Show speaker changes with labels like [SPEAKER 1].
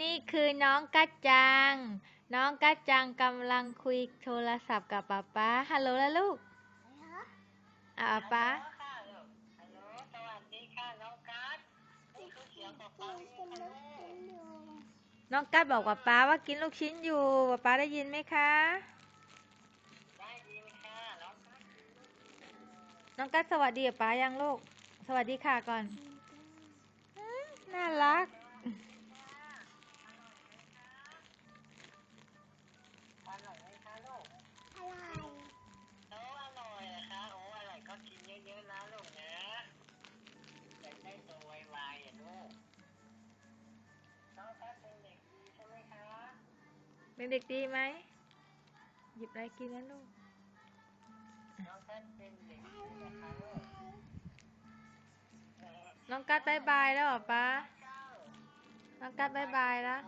[SPEAKER 1] นี่คือน้องกัจจัง น้องกัจจังกำลังคุยโทรศัพท์กับป๊าป๊า ฮัลโหลแล้วลูกอ่าป๊า
[SPEAKER 2] ค่ะลูกฮัลโหลสวัสดีค่ะน้องกัสนี่คือเสียงของป๊าเองค่ะลูก
[SPEAKER 1] น้องกัจบอกว่าป๊าว่ากินลูกชิ้นอยู่ป๊าป๊าได้ยินไหมคะ
[SPEAKER 2] ได้ยินค่ะ น้องกัส
[SPEAKER 1] น้องกัจสวัสดีกับป๊ายังลูก สวัสดีค่ะก่อนอืมน่ารัก
[SPEAKER 2] เยอะๆนะลูกนะอยากได้ตัวไวๆอะลูกน้องกัสเป็นเด็กดีใช่ไหมคะ
[SPEAKER 1] เป็นเด็กดีไหมหยิบอะไรกินนะลูก
[SPEAKER 2] น้องกัสเป็นเด็กดีนะคะลูก
[SPEAKER 1] น้องกัดบายบายแล้วเหรอป้าน้องกัดบายบายแล้ว